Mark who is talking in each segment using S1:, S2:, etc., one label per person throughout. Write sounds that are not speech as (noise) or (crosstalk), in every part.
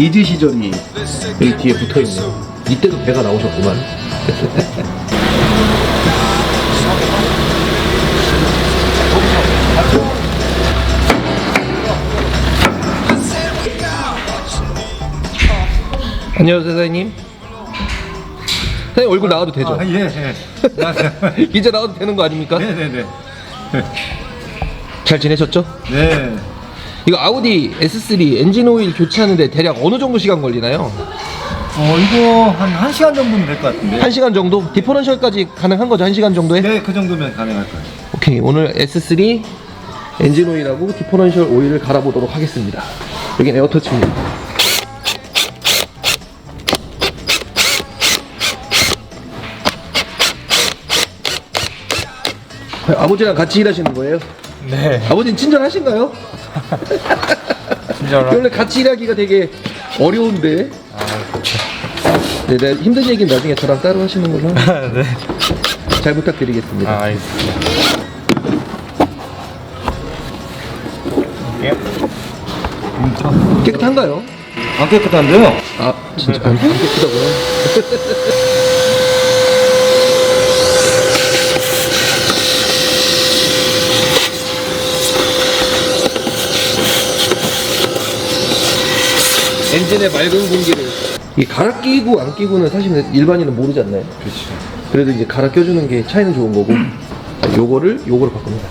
S1: 리즈 시절이 여기 뒤에 붙어 있네요. 이때도 배가 나오셨구만. (laughs) 안녕하세요 사장님. 사장님 얼굴 나와도 되죠?
S2: 아, 예, 예. (laughs)
S1: 이제 나와도 되는 거 아닙니까?
S2: 네네네.
S1: 잘 지내셨죠?
S2: 네.
S1: 이거 아우디 S3 엔진 오일 교체하는데 대략 어느 정도 시간 걸리나요?
S2: 어, 이거 한 1시간 정도면 될 것 같은데.
S1: 1시간 정도? 디퍼런셜까지 가능한 거죠? 1시간 정도에?
S2: 네, 그 정도면 가능할 거예요.
S1: 오케이 오늘 S3 엔진 오일하고 디퍼런셜 오일을 갈아보도록 하겠습니다 여긴 에어터치입니다 아버지랑 같이 일하시는 거예요?
S2: 네.
S1: 아버지는 친절하신가요? (laughs)
S2: 친절한.
S1: 원래 같이 일하기가 되게 어려운데 네, 네, 힘든 얘기는 나중에 저랑 따로 하시는 걸로 (laughs)
S2: 네.
S1: 잘 부탁드리겠습니다
S2: 아, 알겠습니다. 예.
S1: 깨끗한가요?
S2: 안 깨끗한데요?
S1: 아 진짜 안, 안 깨끗하구나 (laughs) 엔진의 맑은 공기를 이 갈아 끼고 안 끼고는 사실 일반인은 모르지 않나요?
S2: 그렇죠.
S1: 그래도 이제 갈아 껴주는 게 차이는 좋은 거고 요거를 요거로 바꿉니다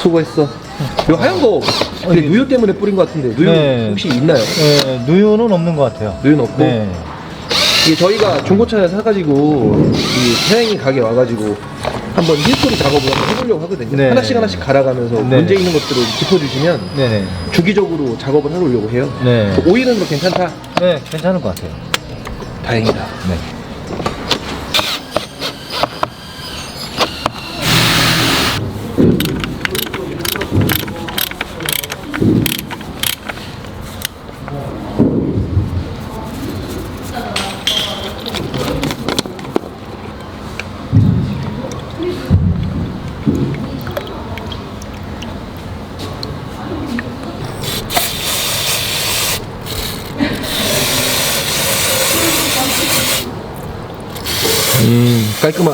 S1: 수고했어 요 하얀 거 근데
S2: 이게-
S1: 누유 때문에 뿌린 것 같은데 누유
S2: 네.
S1: 혹시 있나요?
S2: 네, 누유는 없는 것 같아요.
S1: 누유는 없고
S2: 네.
S1: 이게 저희가 중고차 사가지고 이 사장님 가게 와가지고 한번 힐스토리 작업을 한번 해보려고 하거든요.
S2: 네.
S1: 하나씩 하나씩 갈아가면서
S2: 네.
S1: 문제 있는 것들을 짚어주시면
S2: 네네.
S1: 주기적으로 작업을 하려고 해요.
S2: 네.
S1: 오일은 뭐 괜찮다.
S2: 네, 괜찮은 것 같아요.
S1: 다행이다.
S2: 네.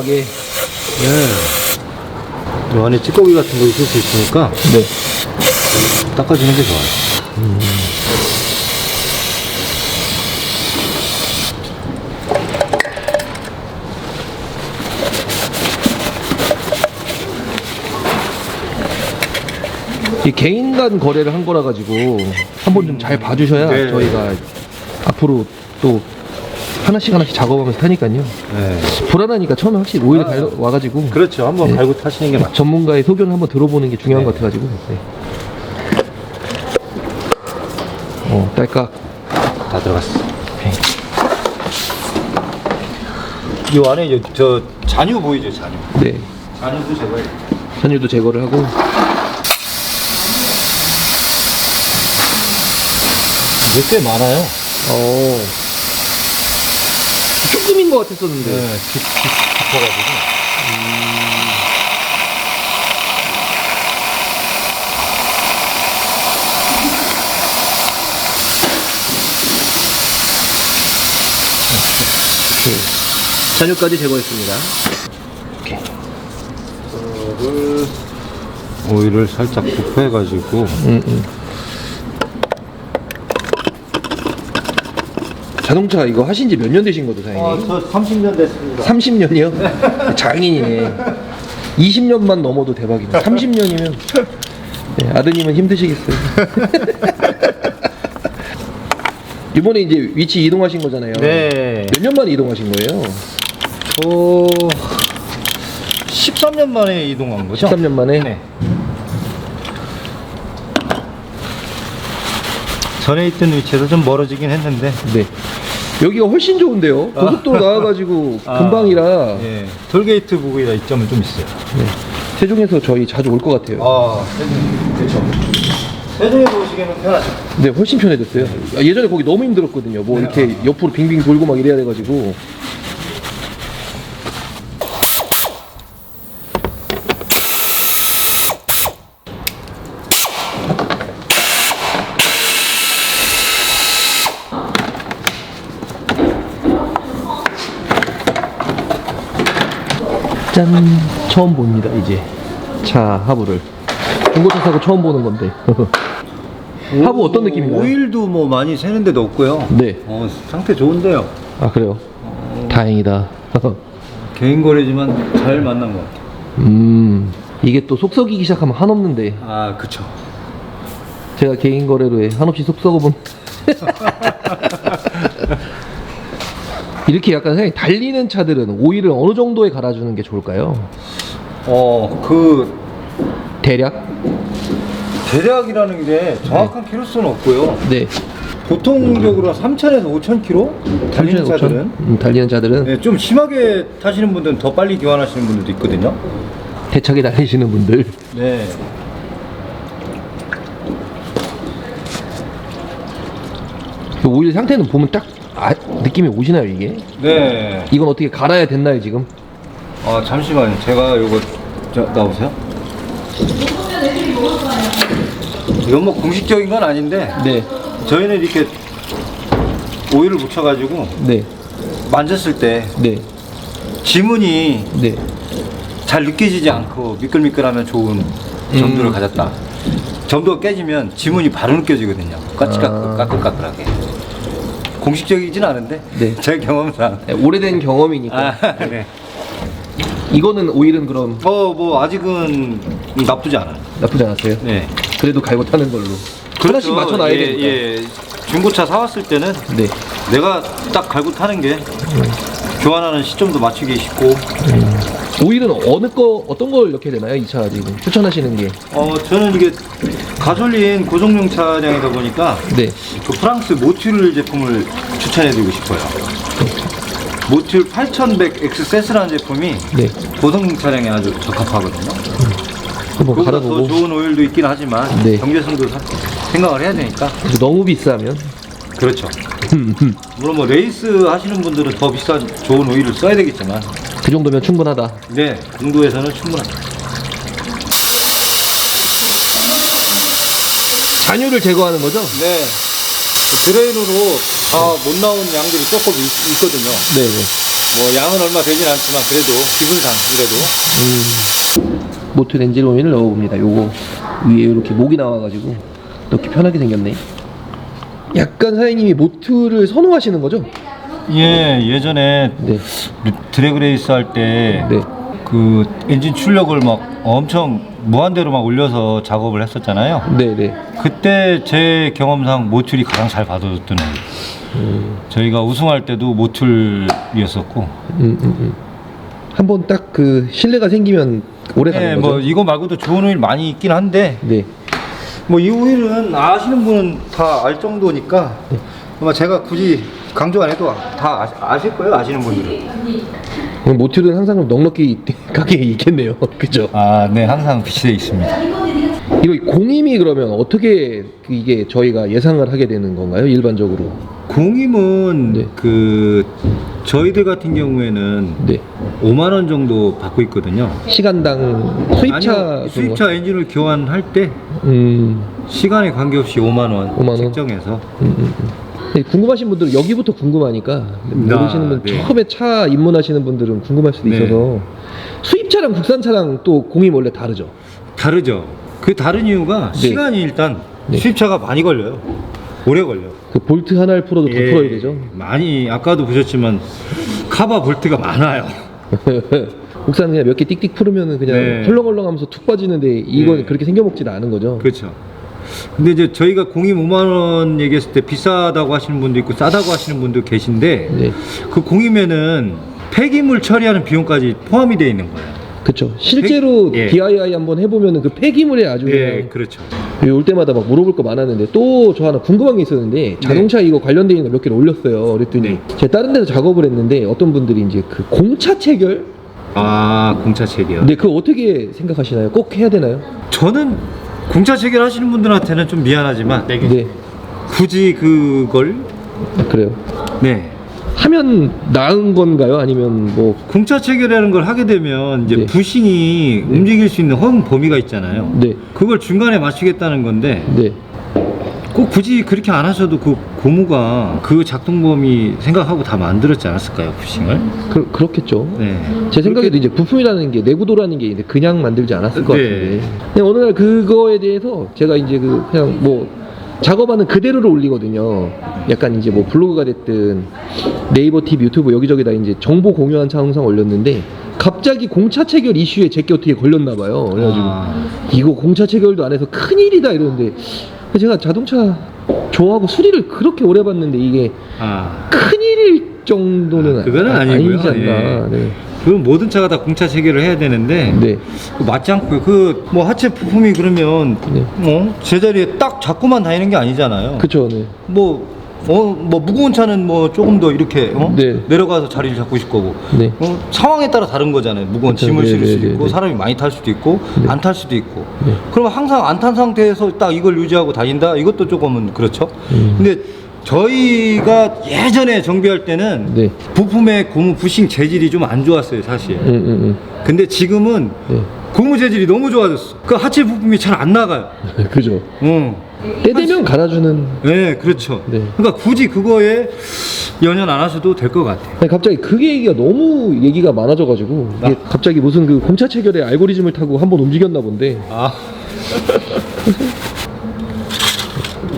S1: 음 깔끔하게.
S2: 네. 요 안에 찌꺼기 같은 거 있을 수 있으니까
S1: 네.
S2: 닦아주는 게 좋아요.
S1: 이 개인 간 거래를 한 거라 가지고 한번 좀 잘 봐주셔야
S2: 네.
S1: 저희가 앞으로 또 하나씩 하나씩 작업하면서 타니까요.
S2: 네.
S1: 불안하니까 처음에 확실히 오일
S2: 아.
S1: 갈 와가지고
S2: 그렇죠. 한번
S1: 네.
S2: 갈고 타시는 게 맞죠.
S1: 전문가의 소견을 한번 들어보는 게 중요한
S2: 네.
S1: 것 같아가지고. 네. 어, 딸깍.
S2: 다 들어갔어. 요 안에 요, 저 잔유 보이죠, 잔유.
S1: 네.
S2: 잔유도 제거해.
S1: 잔유도 제거를 하고.
S2: 이게 꽤 많아요.
S1: 어. 조금인 것 같았었는데.
S2: 네, 깊, 깊, 깊어가지고.
S1: 잔유까지 제거했습니다.
S2: 이거를 오일을 살짝 부패해가지고
S1: 음, 음. 자동차 이거 하신 지 몇 년 되신 거죠, 사장님?
S2: 저 30년 됐습니다.
S1: 30년이요? (laughs) 장인이네. 20년만 넘어도 대박이네. 30년이면 네, 아드님은 힘드시겠어요. (laughs) 이번에 이제 위치 이동하신 거잖아요.
S2: 네.
S1: 몇 년 만에 이동하신 거예요?
S2: 저 13년 만에 이동한 거죠?
S1: 13년 만에?
S2: 네. 전에 있던 위치에서 좀 멀어지긴 했는데
S1: 네. 여기가 훨씬 좋은데요. 고속도로 나와가지고 (laughs)
S2: 아.
S1: 금방이라
S2: 예, 톨게이트 부근이라 이점은 좀 있어요.
S1: 네. 세종에서 저희 자주 올 것 같아요.
S2: 아, 그렇죠. 세종에서 오시기는 편하죠.
S1: 네, 훨씬 편해졌어요. 아, 예전에 거기 너무 힘들었거든요. 뭐 이렇게 옆으로 빙빙 돌고 막 이래야 돼가지고. 짠 처음 봅니다 이제 차 하부를 중고차 사고 처음 보는 건데 (laughs) 하부 어떤 느낌인가요?
S2: 오일도 뭐 많이 새는 데도 없고요.
S1: 네.
S2: 어, 상태 좋은데요.
S1: 아 그래요 다행이다 (laughs)
S2: 개인 거래지만 잘 만난 것 같아요.
S1: 음 이게 또 속 썩이기 시작하면 한없는데
S2: 아, 그쵸.
S1: 제가 개인 거래로 해 한없이 속 썩어본 (laughs) 이렇게 약간 달리는 차들은 오일을 어느 정도에 갈아주는 게 좋을까요?
S2: 어, 그
S1: 대략?
S2: 대략이라는 게 정확한 키로수는 없고요.
S1: 네
S2: 보통적으로 3,000에서 5,000km 달리는
S1: 3,500?
S2: 차들은
S1: 음, 달리는 차들은
S2: 네, 좀 심하게 타시는 분들은 더 빨리 교환하시는 분들도 있거든요.
S1: 대차게 달리시는 분들
S2: 네.
S1: 그 오일 상태는 보면 딱 아, 느낌이 오시나요 이게?
S2: 네.
S1: 이건 어떻게 갈아야 됐나요 지금?
S2: 아, 잠시만요. 제가 요거 저, 나오세요. 이건 뭐 공식적인 건 아닌데
S1: 네,
S2: 저희는 이렇게 오일을 묻혀가지고
S1: 네,
S2: 만졌을 때
S1: 네,
S2: 지문이
S1: 네.
S2: 잘 느껴지지 않고 미끌미끌하면 좋은 점도를
S1: 음.
S2: 가졌다. 점도가 깨지면 지문이 바로 느껴지거든요. 까칠까끌,
S1: 아.
S2: 까끌까끌하게. 공식적이진 않은데
S1: 네. (laughs)
S2: 제 경험상.
S1: 네, 오래된 경험이니까
S2: 아, 네.
S1: 이거는 오일은 그럼
S2: 어, 뭐 아직은 나쁘지 않아요.
S1: 나쁘지 않았어요?
S2: 네.
S1: 그래도 갈고 타는 걸로 하나씩 맞춰놔야
S2: 예,
S1: 되니까
S2: 예. 중고차 사왔을 때는
S1: 네.
S2: 내가 딱 갈고 타는 게 교환하는 시점도 맞추기 쉽고
S1: 오일은 어느 거 어떤 걸 넣게 되나요 이 차 지금 추천하시는 게
S2: 어 저는 이게 가솔린 고성용 차량이다 보니까
S1: 네.
S2: 그 프랑스 모듈 제품을 추천해드리고 싶어요. 모듈 8100 XS라는 제품이
S1: 네.
S2: 고성능 차량에 아주 적합하거든요.
S1: 한번
S2: 그보다 더
S1: 갈아보고
S2: 좋은 오일도 있긴 하지만
S1: 네.
S2: 경제성도 사- 생각을 해야 되니까
S1: 너무 비싸면
S2: 그렇죠. 물론 뭐 레이스 하시는 분들은 더 비싼 좋은 오일을 써야 되겠지만.
S1: 그 정도면 충분하다.
S2: 네 정도에서는 충분합니다.
S1: 잔유를 제거하는 거죠?
S2: 네. 드레인으로 다 못 나온 양들이 조금 있, 거든요.
S1: 네 네.
S2: 뭐 양은 얼마 되진 않지만 그래도 기분상 그래도.
S1: 모트 엔진 오일을 넣어봅니다. 요거 위에 이렇게 목이 나와가지고 넣기 편하게 생겼네 약간 사장님이 모트를 선호하시는 거죠?
S2: 예 예전에
S1: 네
S2: 드래그 레이스 할 때
S1: 네.
S2: 그 엔진 출력을 막 엄청 무한대로 막 올려서 작업을 했었잖아요.
S1: 네 네
S2: 그때 제 경험상 모툴이 가장 잘 받아줬던 오일. 저희가 우승할 때도 모툴이었었고.
S1: 음, 음, 음. 한번 딱 그 신뢰가 생기면 오래 가는
S2: 네,
S1: 거죠?
S2: 뭐 이거 말고도 좋은 오일 많이 있긴 한데
S1: 네.
S2: 뭐 이 오일은 아시는 분은 다 알 정도니까 아마 제가 굳이 강조 안 해도 다 아, 아실 거예요 아시는 분들은.
S1: 그럼 모듈은 항상 좀 넉넉히 가게에 있겠네요. (laughs) 그죠?
S2: 아, 네 항상 비치돼 있습니다.
S1: 이거 공임이 그러면 어떻게 그 이게 저희가 예상을 하게 되는 건가요? 일반적으로?
S2: 공임은
S1: 네.
S2: 그 저희들 같은 경우에는
S1: 네.
S2: 5만 원 정도 받고 있거든요.
S1: 시간당 수입차
S2: 아니요, 수입차 엔진을 교환할 때
S1: 거? 음,
S2: 시간에 관계없이 5만 원
S1: 5만 원?
S2: 책정해서
S1: 음, 음, 음. 네, 궁금하신 분들은 여기부터 궁금하니까 모르시는 분
S2: 네.
S1: 처음에 차 입문하시는 분들은 궁금할 수도
S2: 네.
S1: 있어서 수입차랑 국산차랑 또 공임 원래 다르죠?
S2: 다르죠. 그 다른 이유가
S1: 네.
S2: 시간이 일단
S1: 네.
S2: 수입차가 많이 걸려요. 오래 걸려.
S1: 그 볼트 하나를 풀어도 더
S2: 예,
S1: 풀어야 되죠?
S2: 많이 아까도 보셨지만 카바 볼트가 많아요. (laughs)
S1: 국산은 그냥 몇 개 띡띡 풀으면 그냥
S2: 네.
S1: 헐렁헐렁하면서 툭 빠지는데 이건
S2: 네.
S1: 그렇게 생겨먹지는 않은 거죠?
S2: 그렇죠. 근데 이제 저희가 공임 5만 원 얘기했을 때 비싸다고 하시는 분도 있고 싸다고 하시는 분도 계신데
S1: 네.
S2: 그 공임에는 폐기물 처리하는 비용까지 포함이 되어 있는 거예요.
S1: 그쵸. 실제로
S2: 예.
S1: DIY 한번 해보면은 그 폐기물에 아주
S2: 예,
S1: 그냥
S2: 그렇죠.
S1: 여기 올 때마다 막 물어볼 거 많았는데 또 저 하나 궁금한 게 있었는데 자동차 이거 관련된 있는 거 몇 개를 올렸어요. 그랬더니
S2: 네.
S1: 제가 다른 데서 작업을 했는데 어떤 분들이 이제 그 공차 체결?
S2: 아 공차 체결.
S1: 근데 그거 어떻게 생각하시나요? 꼭 해야 되나요?
S2: 저는 공차 체결 하시는 분들한테는 좀 미안하지만
S1: 네.
S2: 굳이 그걸
S1: 그래요.
S2: 네
S1: 하면 나은 건가요? 아니면 뭐
S2: 공차 체결이라는 걸 하게 되면 이제
S1: 네.
S2: 부싱이 움직일 수 있는 허용 범위가 있잖아요.
S1: 네.
S2: 그걸 중간에 맞추겠다는 건데
S1: 네.
S2: 꼭 굳이 그렇게 안 하셔도 그 고무가 그 작동범위 생각하고 다 만들었지 않았을까요, 부싱을?
S1: 그, 그렇겠죠.
S2: 네.
S1: 제 생각에도 이제 부품이라는 게 내구도라는 게 이제 그냥 만들지 않았을 것
S2: 네.
S1: 같은데. 근데 어느 날 그거에 대해서 제가 이제 그 그냥 뭐 작업하는 그대로를 올리거든요. 약간 이제 뭐 블로그가 됐든 네이버 TV, 유튜브 여기저기다 이제 정보 공유한 영상 올렸는데 갑자기 공차 체결 이슈에 제게 어떻게 걸렸나 봐요. 그래가지고
S2: 아.
S1: 이거 공차 체결도 안 해서 큰 일이다 이러는데 제가 자동차 좋아하고 수리를 그렇게 오래 봤는데 이게
S2: 아.
S1: 큰 일일 정도는
S2: 아, 그거는
S1: 아-
S2: 아니고요.
S1: 아니지 않나.
S2: 예.
S1: 네.
S2: 그건 모든 차가 다 공차 체결을 해야 되는데
S1: 네.
S2: 그 맞지 않고요. 그 뭐 하체 부품이 그러면
S1: 네.
S2: 어? 제자리에 딱 잡고만 다니는 게 아니잖아요.
S1: 그쵸, 네.
S2: 뭐, 어, 뭐 무거운 차는 뭐 조금 더 이렇게 어?
S1: 네.
S2: 내려가서 자리를 잡고 싶을 거고
S1: 네.
S2: 어, 상황에 따라 다른 거잖아요. 무거운
S1: 그쵸,
S2: 짐을
S1: 네,
S2: 실을
S1: 네,
S2: 수도
S1: 네,
S2: 있고
S1: 네.
S2: 사람이 많이 탈 수도 있고
S1: 네.
S2: 안 탈 수도 있고.
S1: 네.
S2: 그러면 항상 안 탄 상태에서 딱 이걸 유지하고 다닌다. 이것도 조금은 그렇죠.
S1: 음.
S2: 근데 저희가 예전에 정비할 때는
S1: 네.
S2: 부품의 고무 부싱 재질이 좀 안 좋았어요, 사실.
S1: 응, 응,
S2: 근데 지금은
S1: 네.
S2: 고무 재질이 너무 좋아졌어. 그 하체 부품이 잘 안 나가요.
S1: 응. (laughs) 그죠.
S2: 응.
S1: 때 되면 갈아주는.
S2: 네, 그렇죠.
S1: 네.
S2: 그러니까 굳이 그거에 연연 안 하셔도 될 것 같아요.
S1: 아니, 갑자기 그게 얘기가 너무 얘기가 많아져가지고 이게
S2: 아.
S1: 갑자기 무슨 그 공차 체결의 알고리즘을 타고 한번 움직였나 본데
S2: 아, (laughs)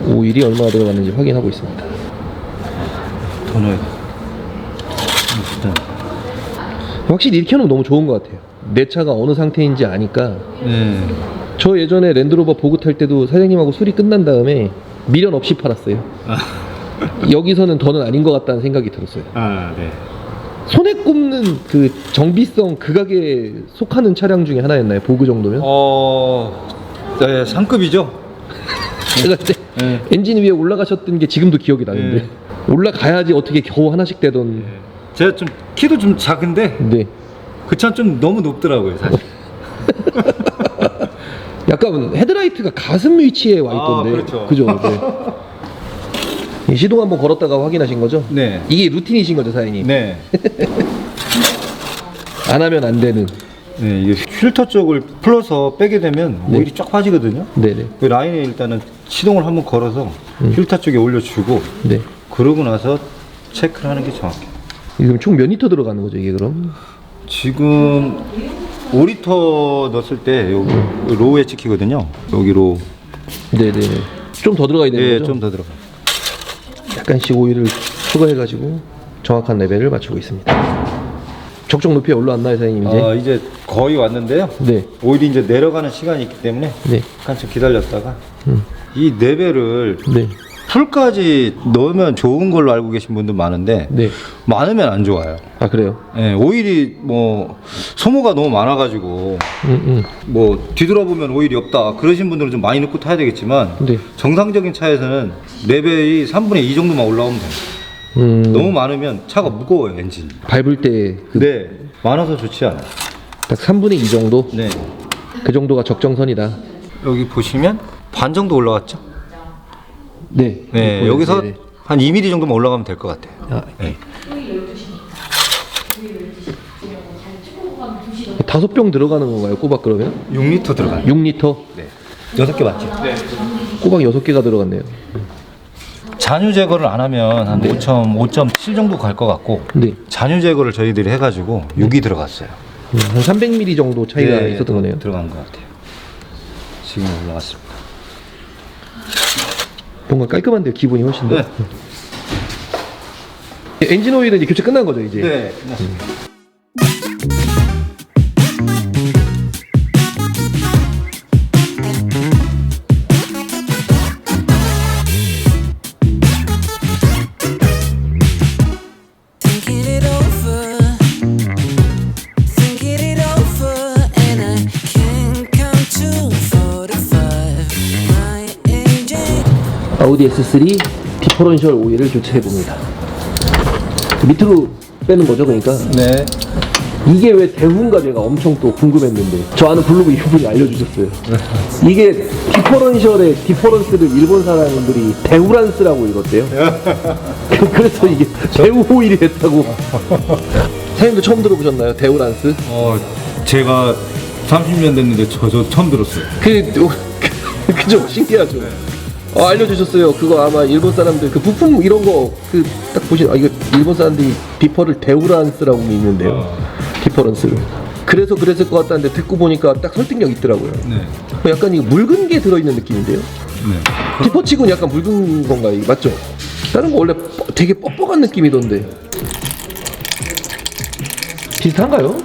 S1: 오일이 얼마나 들어갔는지 확인하고 있습니다.
S2: 더 넣어야 돼. 일단.
S1: 확실히 이렇게 해놓으면 너무 좋은 것 같아요. 내 차가 어느 상태인지 아니까
S2: 네.
S1: 저 예전에 랜드로버 보그 탈 때도 사장님하고 수리 끝난 다음에 미련 없이 팔았어요.
S2: 아,
S1: 여기서는 더는 아닌 것 같다는 생각이 들었어요.
S2: 아 네.
S1: 손에 꼽는 그 정비성 극악에 속하는 차량 중에 하나였나요? 보그 정도면?
S2: 어, 네, 상급이죠.
S1: 제가 그때
S2: 네.
S1: 엔진 위에 올라가셨던 게 지금도 기억이 나는데
S2: 네.
S1: 올라가야지 어떻게 겨우 하나씩 되던
S2: 제가 좀 키도 좀 작은데
S1: 네
S2: 그차좀 너무 높더라고요, 사실. (laughs)
S1: 약간 헤드라이트가 가슴 위치에 와 있던데
S2: 아, 그렇죠.
S1: 그죠? 네. (laughs) 이 시동 한번 걸었다가 확인하신 거죠?
S2: 네.
S1: 이게 루틴이신 거죠 사장님?
S2: 네. (laughs)
S1: 안 하면 안 되는
S2: 네, 이게 필터 쪽을 풀어서 빼게 되면
S1: 네.
S2: 오일이 쫙 빠지거든요.
S1: 네네
S2: 그 라인에 일단은 시동을 한번 걸어서
S1: 음.
S2: 필터 쪽에 올려주고
S1: 네
S2: 그러고 나서 체크를 하는 게 정확해요.
S1: 그럼 총몇 리터 들어가는 거죠 이게 그럼?
S2: 지금 5리터 넣었을 때 여기 로우에 찍히거든요. 여기로
S1: 네네 좀 더 들어가야 되는
S2: 예,
S1: 거죠?
S2: 좀 더 들어가.
S1: 약간씩 오일을 추가해가지고 정확한 레벨을 맞추고 있습니다. 적정 높이에 올라왔나요, 사장님 이제?
S2: 아, 이제 거의 왔는데요.
S1: 네,
S2: 오일이 이제 내려가는 시간이 있기 때문에
S1: 네,
S2: 잠깐 기다렸다가
S1: 음,
S2: 이 레벨을
S1: 네,
S2: 풀까지 넣으면 좋은 걸로 알고 계신 분들 많은데
S1: 네.
S2: 많으면 안 좋아요.
S1: 아 그래요?
S2: 예, 오일이 뭐 소모가 너무 많아가지고
S1: 음, 음.
S2: 뭐 뒤돌아보면 오일이 없다 그러신 분들은 좀 많이 넣고 타야 되겠지만
S1: 네.
S2: 정상적인 차에서는 레벨이 3분의 2 정도만 올라오면 돼요.
S1: 음,
S2: 너무 많으면 차가 무거워요 엔진이.
S1: 밟을 때그
S2: 네, 많아서 좋지 않아요.
S1: 딱 3분의 2 정도?
S2: 네,
S1: 그 정도가 적정선이다.
S2: 여기 보시면 반 정도 올라왔죠.
S1: 네.
S2: 네,
S1: 보여요.
S2: 여기서
S1: 네, 네.
S2: 한 2mm 정도만 올라가면 될 것 같아요.
S1: 아,
S2: 네.
S1: 다섯 병 들어가는 건가요, 꼬박 그러면?
S2: 6리터 들어가요.
S1: 6리터?
S2: 네, 여섯 개 맞죠?
S1: 꼬박 6개가 들어갔네요.
S2: 잔유 제거를 안 하면 한 5점, 5.7 정도 갈 것 같고
S1: 네.
S2: 잔유 제거를 저희들이 해가지고 6이 들어갔어요.
S1: 음, 한 300ml 정도 차이가
S2: 네,
S1: 있었던 거네요.
S2: 들어간 것 같아요. 지금 올라왔습니다.
S1: 뭔가 깔끔한데요, 기분이 훨씬 더.
S2: 네.
S1: 엔진 오일은 이제 교체 끝난 거죠, 이제?
S2: 네, 끝났습니다.
S1: 아우디 S3 디퍼런셜 오일을 교체해 봅니다. 밑으로 빼는 거죠, 그러니까
S2: 네.
S1: 이게 왜 대후인가 제가 엄청 또 궁금했는데 저 아는 블로그 이분이 알려주셨어요. 이게 디퍼런셜의 디퍼런스를 일본 사람들이 대우란스라고 읽었대요. (laughs) 그래서 이게 대우 오일이 됐다고. 사장님도 처음 들어보셨나요, 대우란스?
S2: 어, 제가 30년 됐는데 저, 저 처음 들었어요.
S1: 그 그죠, 신기하죠. 어, 알려주셨어요. 그거 아마 일본 사람들 그 부품 이런 거 그 딱 보시 아 이거 일본 사람들이 디퍼를 데우란스라고 있는데요. 디퍼런스를. 그래서 그랬을 것 같다는데 듣고 보니까 딱 설득력 있더라고요.
S2: 네.
S1: 어, 약간 이거 묽은 게 들어있는 느낌인데요.
S2: 네.
S1: 디퍼치고는 약간 묽은 건가요? 이게 맞죠? 다른 거 원래 뻐- 되게 뻑뻑한 느낌이던데. 비슷한가요?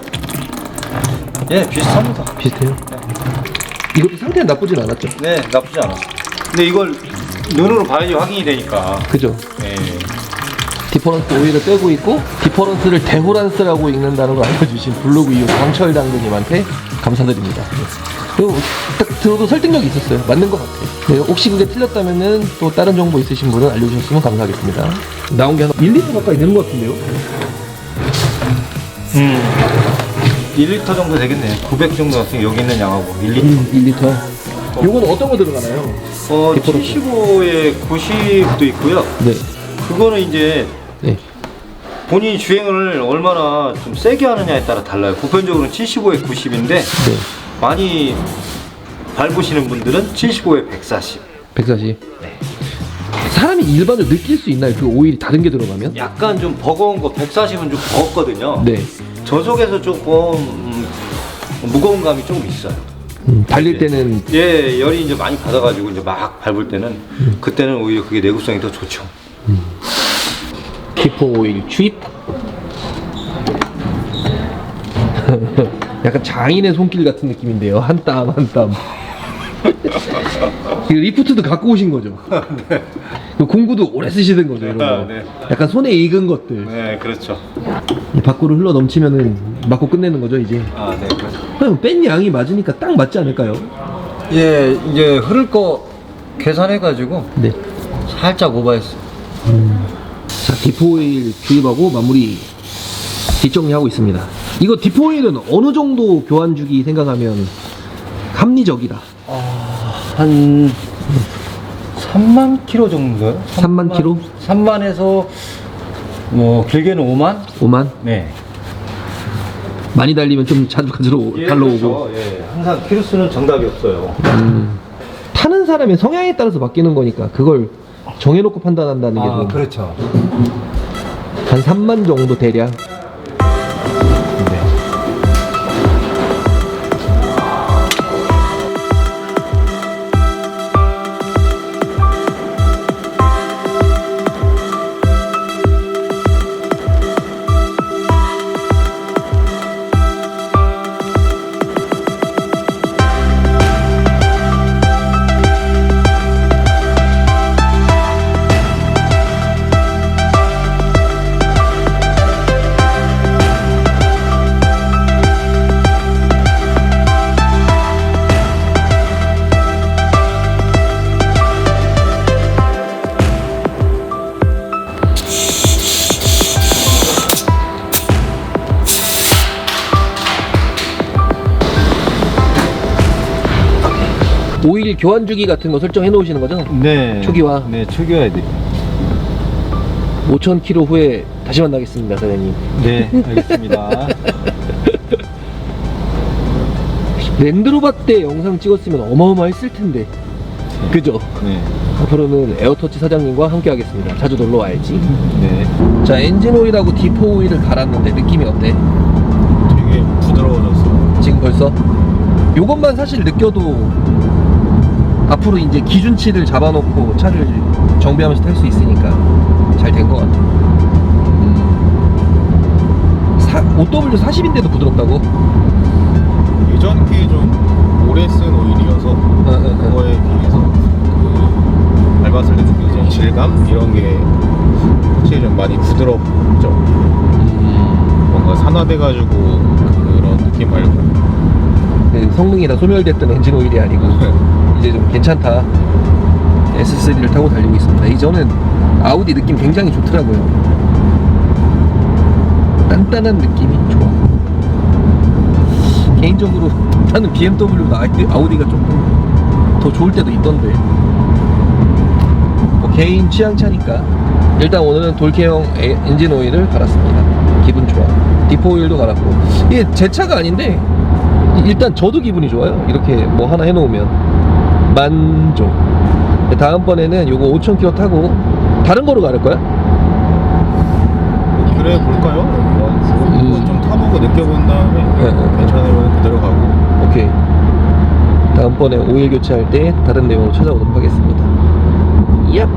S2: 예, 비슷합니다.
S1: 비슷해요. 이것도 상태는 나쁘진 않았죠.
S2: 네, 나쁘지 않아. 근데 이걸 눈으로 봐야지 확인이 되니까.
S1: 그죠?
S2: 예.
S1: 디퍼런스 오일을 빼고 있고 디퍼런스를 데호란스라고 읽는다는 걸 알려주신 블로그 이후 강철 당근님한테 감사드립니다. 그리고 딱 들어도 설득력이 있었어요. 맞는 것 같아요. 네, 혹시 그게 틀렸다면은 또 다른 정보 있으신 분은 알려주셨으면 감사하겠습니다. 나온 게 한 1리터 가까이 되는 것 같은데요?
S2: 음. 1리터 정도 되겠네요. 900 정도 같은 여기 있는 양하고 1리터.
S1: 음, 1리터. 요거는 어떤 거 들어가나요?
S2: 어,
S1: 디퍼런스.
S2: 75에 90도 있고요.
S1: 네.
S2: 그거는 이제
S1: 네.
S2: 본인이 주행을 얼마나 좀 세게 하느냐에 따라 달라요. 보편적으로는 75에 90인데
S1: 네.
S2: 많이 밟으시는 분들은 75에 140.
S1: 140. 사람이 일반적으로 느낄 수 있나요? 그 오일이 다른 게 들어가면?
S2: 약간 좀 버거운 거 140은 좀 버겁거든요.
S1: 네.
S2: 저속에서 조금 음, 무거운 감이 좀 있어요.
S1: 음, 달릴 때는
S2: 예, 열이 이제 많이 받아가지고 이제 막 밟을 때는 그때는 오히려 그게 내구성이 더 좋죠.
S1: 키포 오일 추입. (laughs) 약간 장인의 손길 같은 느낌인데요. 한 땀 한 땀. (laughs) 이 리프트도 갖고 오신 거죠. 그 (laughs) 공구도 오래 쓰시던 거죠. 이런 거.
S2: 아, 네.
S1: 약간 손에 익은 것들
S2: 네, 그렇죠.
S1: 이 밖으로 흘러 넘치면은 맞고 끝내는 거죠 이제.
S2: 아, 네, 그렇죠.
S1: 그럼 뺀 양이 맞으니까 딱 맞지 않을까요?
S2: 예, 이제 흐를 거 계산해가지고
S1: 네.
S2: 살짝 오버했어.
S1: 자, 디포일 주입하고 마무리 뒷정리하고 있습니다. 이거 디포일은 어느 정도 교환 주기 생각하면 합리적이다.
S2: 한 3만 킬로 정도요?
S1: 3만 킬로?
S2: 3만에서 뭐 길게는 5만?
S1: 5만?
S2: 네.
S1: 많이 달리면 좀 자주 가지러 달러오고.
S2: 예, 항상 키로수는 정답이 없어요.
S1: 음. 타는 사람의 성향에 따라서 바뀌는 거니까 그걸 정해놓고 판단한다는 게좀한
S2: 그렇죠.
S1: 3만 정도 대략. 오일 교환 주기 같은 거 설정해 놓으시는 거죠?
S2: 네.
S1: 초기화.
S2: 네, 초기화 돼.
S1: 5,000km 후에 다시 만나겠습니다, 사장님.
S2: 네, 알겠습니다. (laughs)
S1: 랜드로버 때 영상 찍었으면 어마어마했을 텐데. 그죠?
S2: 네.
S1: 앞으로는 에어터치 사장님과 함께 하겠습니다. 자주 놀러 와야지.
S2: 네.
S1: 자, 엔진 오일하고 디포 오일을 갈았는데 느낌이 어때?
S3: 되게 부드러워졌어.
S1: 지금 벌써? 요것만 사실 느껴도 앞으로 이제 기준치를 잡아놓고 차를 정비하면서 탈 수 있으니까 잘 된 것 같아. 음. 사, OW 40인데도 부드럽다고?
S3: 예전 게좀 오래 쓴 오일이어서
S1: 어, 어, 어.
S3: 그거에 비해서 그 밟았을 때 느껴지는 질감 이런 게 확실히 좀 많이 부드럽죠.
S1: 음.
S3: 뭔가 산화돼가지고 그런 느낌 말고
S1: 그 성능이 다 소멸됐던 엔진 오일이 아니고 (laughs) 이제 좀 괜찮다. S3를 타고 달리고 있습니다. 이 저는 아우디 느낌 굉장히 좋더라고요. 단단한 느낌이 좋아. 개인적으로 (laughs) 나는 BMW보다 아우디가 조금 더 좋을 때도 있던데. 뭐 개인 취향 차니까. 일단 오늘은 돌케형 에- 엔진 오일을 갈았습니다. 기분 좋아. 디포 오일도 갈았고. 이게 제 차가 아닌데 일단 저도 기분이 좋아요. 이렇게 뭐 하나 해놓으면 만족. 다음번에는 요거 5,000km 타고 다른 거로 갈 거야?
S3: 그래 볼까요? 뭐, 한번 좀 타보고 느껴본 다음에
S1: 네, 네.
S3: 괜찮으면 그대로 가고
S1: 오케이. 다음번에 오일 교체할 때 다른 내용으로 찾아오도록 하겠습니다. 얍!